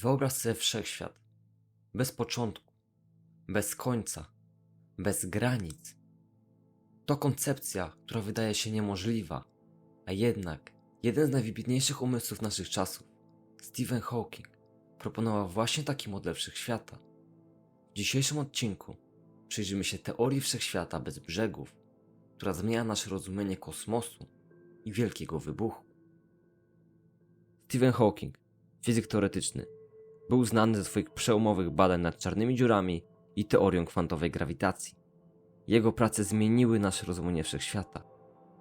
Wyobraź sobie wszechświat. Bez początku, bez końca, bez granic. To koncepcja, która wydaje się niemożliwa, a jednak jeden z najwybitniejszych umysłów naszych czasów, Stephen Hawking, proponował właśnie taki model wszechświata. W dzisiejszym odcinku przyjrzymy się teorii wszechświata bez brzegów, która zmienia nasze rozumienie kosmosu i wielkiego wybuchu. Stephen Hawking, fizyk teoretyczny, był znany ze swoich przełomowych badań nad czarnymi dziurami i teorią kwantowej grawitacji. Jego prace zmieniły nasze rozumienie wszechświata,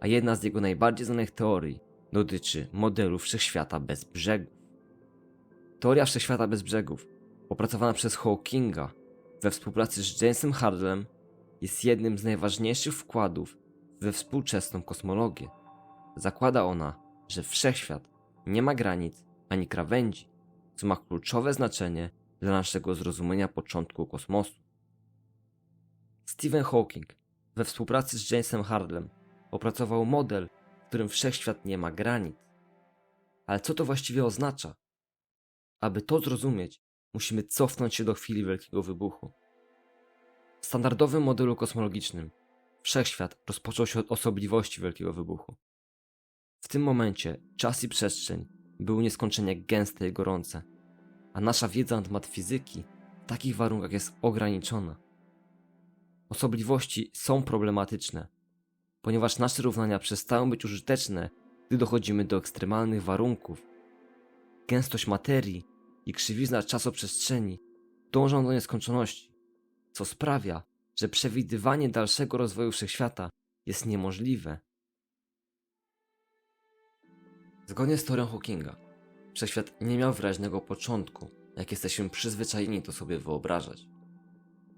a jedna z jego najbardziej znanych teorii dotyczy modelu wszechświata bez brzegów. Teoria wszechświata bez brzegów, opracowana przez Hawkinga we współpracy z Jamesem Hardlem, jest jednym z najważniejszych wkładów we współczesną kosmologię. Zakłada ona, że wszechświat nie ma granic ani krawędzi, co ma kluczowe znaczenie dla naszego zrozumienia początku kosmosu. Stephen Hawking we współpracy z Jamesem Hardlem opracował model, w którym wszechświat nie ma granic. Ale co to właściwie oznacza? Aby to zrozumieć, musimy cofnąć się do chwili Wielkiego Wybuchu. W standardowym modelu kosmologicznym wszechświat rozpoczął się od osobliwości Wielkiego Wybuchu. W tym momencie czas i przestrzeń były nieskończenie gęste i gorące, a nasza wiedza na temat fizyki w takich warunkach jest ograniczona. Osobliwości są problematyczne, ponieważ nasze równania przestają być użyteczne, gdy dochodzimy do ekstremalnych warunków. Gęstość materii i krzywizna czasoprzestrzeni dążą do nieskończoności, co sprawia, że przewidywanie dalszego rozwoju wszechświata jest niemożliwe. Zgodnie z teorią Hawkinga, wszechświat nie miał wyraźnego początku, jak jesteśmy przyzwyczajeni to sobie wyobrażać.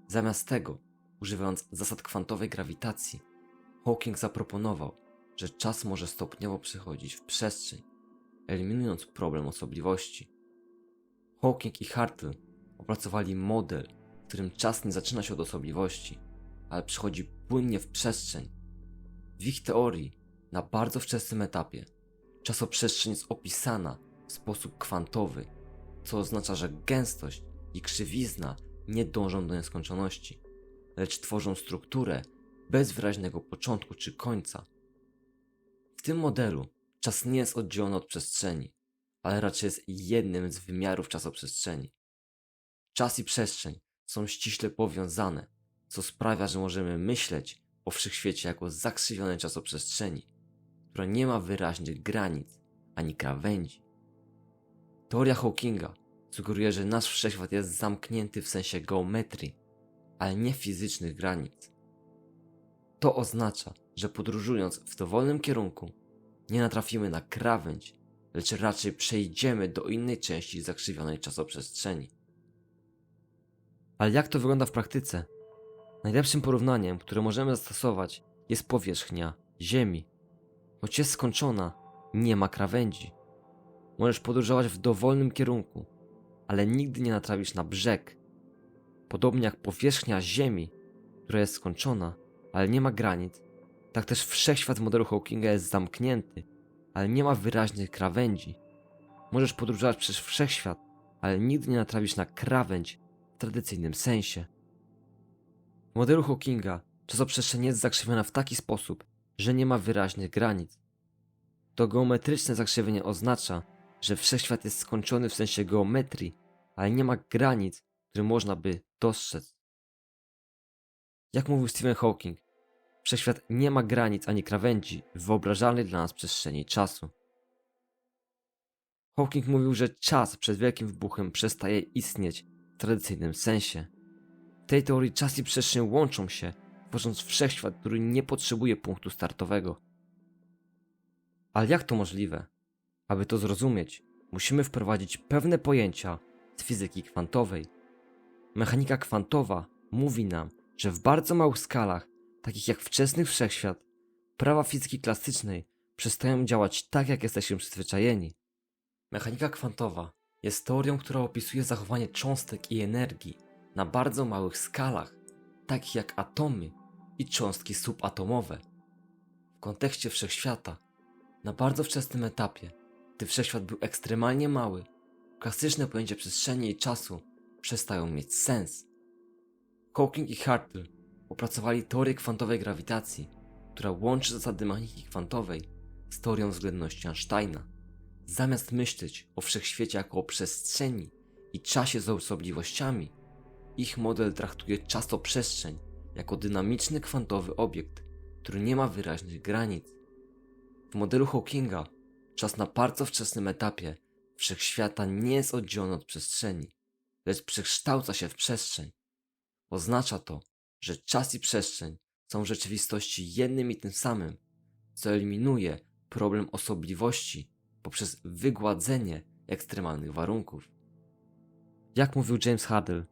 Zamiast tego, używając zasad kwantowej grawitacji, Hawking zaproponował, że czas może stopniowo przechodzić w przestrzeń, eliminując problem osobliwości. Hawking i Hartle opracowali model, w którym czas nie zaczyna się od osobliwości, ale przechodzi płynnie w przestrzeń. W ich teorii, na bardzo wczesnym etapie, czasoprzestrzeń jest opisana w sposób kwantowy, co oznacza, że gęstość i krzywizna nie dążą do nieskończoności, lecz tworzą strukturę bez wyraźnego początku czy końca. W tym modelu czas nie jest oddzielony od przestrzeni, ale raczej jest jednym z wymiarów czasoprzestrzeni. Czas i przestrzeń są ściśle powiązane, co sprawia, że możemy myśleć o wszechświecie jako zakrzywionej czasoprzestrzeni, która nie ma wyraźnych granic ani krawędzi. Teoria Hawkinga sugeruje, że nasz wszechświat jest zamknięty w sensie geometrii, ale nie fizycznych granic. To oznacza, że podróżując w dowolnym kierunku, nie natrafimy na krawędź, lecz raczej przejdziemy do innej części zakrzywionej czasoprzestrzeni. Ale jak to wygląda w praktyce? Najlepszym porównaniem, które możemy zastosować, jest powierzchnia Ziemi. Choć jest skończona, nie ma krawędzi. Możesz podróżować w dowolnym kierunku, ale nigdy nie natrafisz na brzeg. Podobnie jak powierzchnia Ziemi, która jest skończona, ale nie ma granic, tak też wszechświat modelu Hawkinga jest zamknięty, ale nie ma wyraźnych krawędzi. Możesz podróżować przez wszechświat, ale nigdy nie natrafisz na krawędź w tradycyjnym sensie. W modelu Hawkinga czasoprzestrzeń jest zakrzywiona w taki sposób, że nie ma wyraźnych granic. To geometryczne zakrzywienie oznacza, że wszechświat jest skończony w sensie geometrii, ale nie ma granic, które można by dostrzec. Jak mówił Stephen Hawking, wszechświat nie ma granic ani krawędzi w wyobrażalnej dla nas przestrzeni czasu. Hawking mówił, że czas przed wielkim wybuchem przestaje istnieć w tradycyjnym sensie. W tej teorii czas i przestrzeń łączą się, tworząc wszechświat, który nie potrzebuje punktu startowego. Ale jak to możliwe? Aby to zrozumieć, musimy wprowadzić pewne pojęcia z fizyki kwantowej. Mechanika kwantowa mówi nam, że w bardzo małych skalach, takich jak wczesny wszechświat, prawa fizyki klasycznej przestają działać tak, jak jesteśmy przyzwyczajeni. Mechanika kwantowa jest teorią, która opisuje zachowanie cząstek i energii na bardzo małych skalach, takich jak atomy i cząstki subatomowe. W kontekście wszechświata, na bardzo wczesnym etapie, gdy wszechświat był ekstremalnie mały, klasyczne pojęcia przestrzeni i czasu przestają mieć sens. Hawking i Hartle opracowali teorię kwantowej grawitacji, która łączy zasady mechaniki kwantowej z teorią względności Einsteina. Zamiast myśleć o wszechświecie jako o przestrzeni i czasie z osobliwościami, ich model traktuje czasoprzestrzeń jako dynamiczny kwantowy obiekt, który nie ma wyraźnych granic. W modelu Hawkinga czas na bardzo wczesnym etapie wszechświata nie jest oddzielony od przestrzeni, lecz przekształca się w przestrzeń. Oznacza to, że czas i przestrzeń są w rzeczywistości jednym i tym samym, co eliminuje problem osobliwości poprzez wygładzenie ekstremalnych warunków. Jak mówił James Hurdle,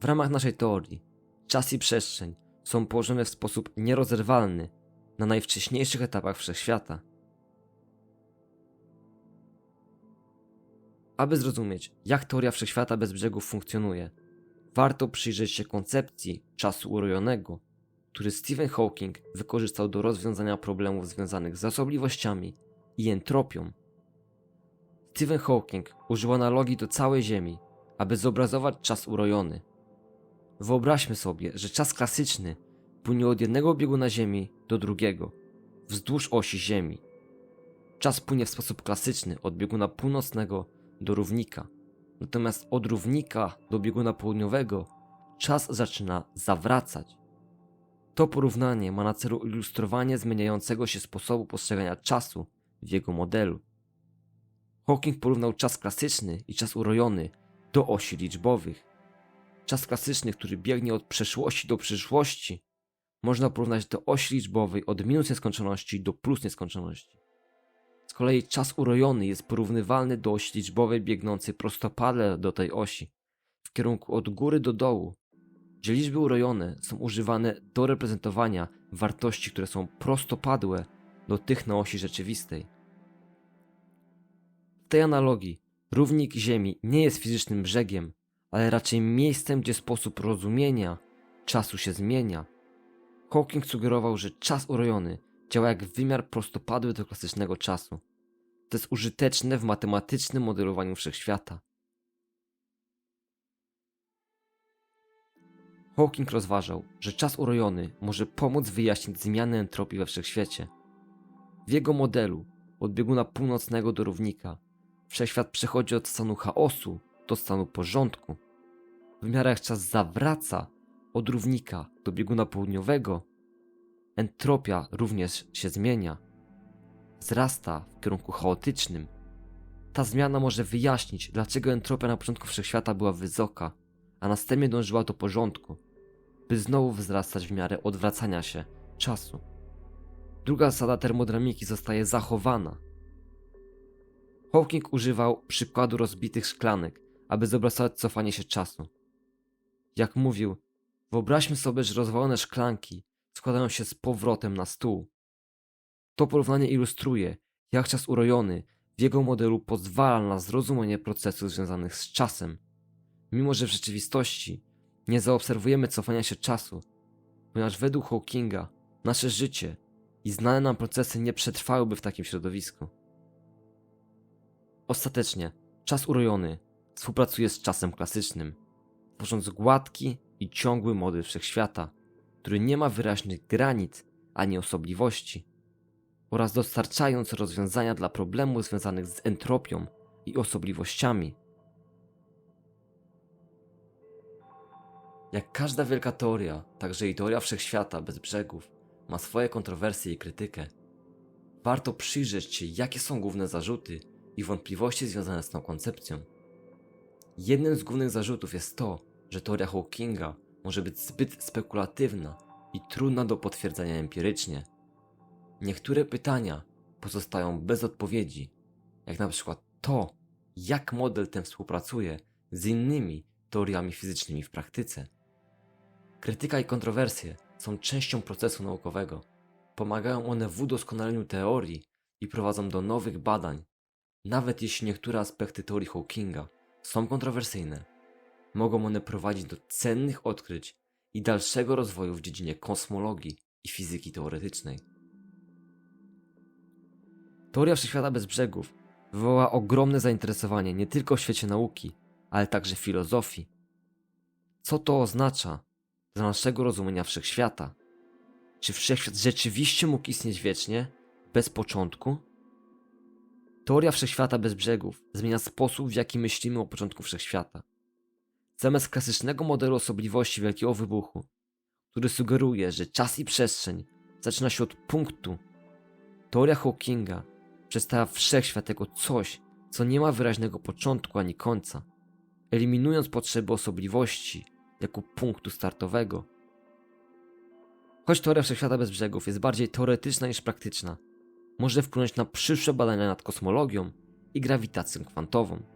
w ramach naszej teorii czas i przestrzeń są położone w sposób nierozerwalny na najwcześniejszych etapach wszechświata. Aby zrozumieć, jak teoria wszechświata bez brzegów funkcjonuje, warto przyjrzeć się koncepcji czasu urojonego, który Stephen Hawking wykorzystał do rozwiązania problemów związanych z zasobliwościami i entropią. Stephen Hawking użył analogii do całej Ziemi, aby zobrazować czas urojony. Wyobraźmy sobie, że czas klasyczny płynie od jednego bieguna Ziemi do drugiego, wzdłuż osi Ziemi. Czas płynie w sposób klasyczny od bieguna północnego do równika, natomiast od równika do bieguna południowego czas zaczyna zawracać. To porównanie ma na celu ilustrowanie zmieniającego się sposobu postrzegania czasu w jego modelu. Hawking porównał czas klasyczny i czas urojony do osi liczbowych. Czas klasyczny, który biegnie od przeszłości do przyszłości, można porównać do osi liczbowej od minus nieskończoności do plus nieskończoności. Z kolei czas urojony jest porównywalny do osi liczbowej biegnącej prostopadle do tej osi, w kierunku od góry do dołu, gdzie liczby urojone są używane do reprezentowania wartości, które są prostopadłe do tych na osi rzeczywistej. W tej analogii równik Ziemi nie jest fizycznym brzegiem, ale raczej miejscem, gdzie sposób rozumienia czasu się zmienia. Hawking sugerował, że czas urojony działa jak wymiar prostopadły do klasycznego czasu. To jest użyteczne w matematycznym modelowaniu wszechświata. Hawking rozważał, że czas urojony może pomóc wyjaśnić zmiany entropii we wszechświecie. W jego modelu, od bieguna północnego do równika, wszechświat przechodzi od stanu chaosu do stanu porządku. W jak czas zawraca od równika do bieguna południowego, entropia również się zmienia. Wzrasta w kierunku chaotycznym. Ta zmiana może wyjaśnić, dlaczego entropia na początku wszechświata była wysoka, a następnie dążyła do porządku, by znowu wzrastać w miarę odwracania się czasu. Druga zasada termodynamiki zostaje zachowana. Hawking używał przykładu rozbitych szklanek, aby zobrazować cofanie się czasu. Jak mówił, wyobraźmy sobie, że rozwalone szklanki składają się z powrotem na stół. To porównanie ilustruje, jak czas urojony w jego modelu pozwala na zrozumienie procesów związanych z czasem, mimo że w rzeczywistości nie zaobserwujemy cofania się czasu, ponieważ według Hawkinga nasze życie i znane nam procesy nie przetrwałyby w takim środowisku. Ostatecznie, czas urojony współpracuje z czasem klasycznym, tworząc gładki i ciągły model wszechświata, który nie ma wyraźnych granic ani osobliwości, oraz dostarczając rozwiązania dla problemów związanych z entropią i osobliwościami. Jak każda wielka teoria, także i teoria wszechświata bez brzegów ma swoje kontrowersje i krytykę. Warto przyjrzeć się, jakie są główne zarzuty i wątpliwości związane z tą koncepcją. Jednym z głównych zarzutów jest to, że teoria Hawkinga może być zbyt spekulatywna i trudna do potwierdzenia empirycznie. Niektóre pytania pozostają bez odpowiedzi, jak na przykład to, jak model ten współpracuje z innymi teoriami fizycznymi w praktyce. Krytyka i kontrowersje są częścią procesu naukowego. Pomagają one w udoskonaleniu teorii i prowadzą do nowych badań. Nawet jeśli niektóre aspekty teorii Hawkinga są kontrowersyjne, mogą one prowadzić do cennych odkryć i dalszego rozwoju w dziedzinie kosmologii i fizyki teoretycznej. Teoria wszechświata bez brzegów wywołała ogromne zainteresowanie nie tylko w świecie nauki, ale także filozofii. Co to oznacza dla naszego rozumienia wszechświata? Czy wszechświat rzeczywiście mógł istnieć wiecznie, bez początku? Teoria wszechświata bez brzegów zmienia sposób, w jaki myślimy o początku wszechświata. Zamiast klasycznego modelu osobliwości Wielkiego Wybuchu, który sugeruje, że czas i przestrzeń zaczyna się od punktu, teoria Hawkinga przedstawia wszechświat jako coś, co nie ma wyraźnego początku ani końca, eliminując potrzeby osobliwości jako punktu startowego. Choć teoria wszechświata bez brzegów jest bardziej teoretyczna niż praktyczna, może wpłynąć na przyszłe badania nad kosmologią i grawitacją kwantową.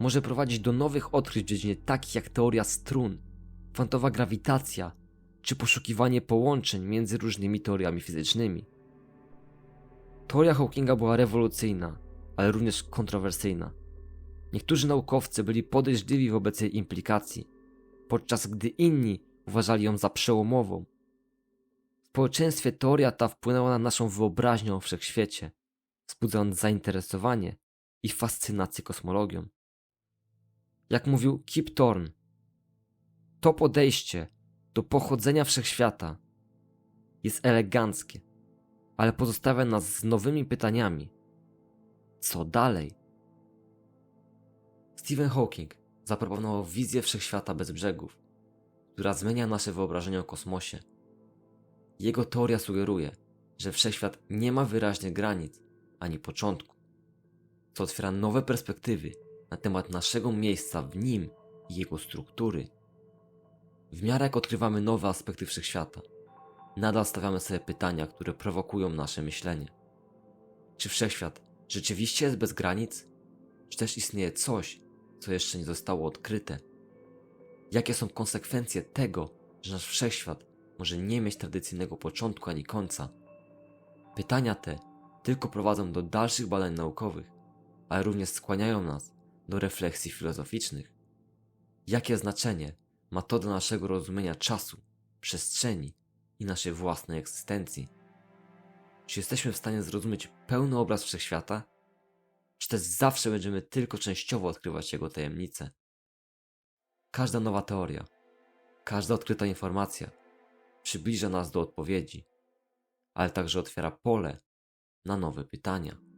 Może prowadzić do nowych odkryć w dziedzinie takich jak teoria strun, kwantowa grawitacja czy poszukiwanie połączeń między różnymi teoriami fizycznymi. Teoria Hawkinga była rewolucyjna, ale również kontrowersyjna. Niektórzy naukowcy byli podejrzliwi wobec jej implikacji, podczas gdy inni uważali ją za przełomową. W społeczeństwie teoria ta wpłynęła na naszą wyobraźnię o wszechświecie, wzbudzając zainteresowanie i fascynację kosmologią. Jak mówił Kip Thorne, to podejście do pochodzenia wszechświata jest eleganckie, ale pozostawia nas z nowymi pytaniami. Co dalej? Stephen Hawking zaproponował wizję wszechświata bez brzegów, która zmienia nasze wyobrażenie o kosmosie. Jego teoria sugeruje, że wszechświat nie ma wyraźnych granic ani początku, co otwiera nowe perspektywy na temat naszego miejsca w nim i jego struktury. W miarę jak odkrywamy nowe aspekty wszechświata, nadal stawiamy sobie pytania, które prowokują nasze myślenie. Czy wszechświat rzeczywiście jest bez granic? Czy też istnieje coś, co jeszcze nie zostało odkryte? Jakie są konsekwencje tego, że nasz wszechświat może nie mieć tradycyjnego początku ani końca? Pytania te tylko prowadzą do dalszych badań naukowych, ale również skłaniają nas do refleksji filozoficznych. Jakie znaczenie ma to dla naszego rozumienia czasu, przestrzeni i naszej własnej egzystencji? Czy jesteśmy w stanie zrozumieć pełny obraz wszechświata? Czy też zawsze będziemy tylko częściowo odkrywać jego tajemnice? Każda nowa teoria, każda odkryta informacja przybliża nas do odpowiedzi, ale także otwiera pole na nowe pytania.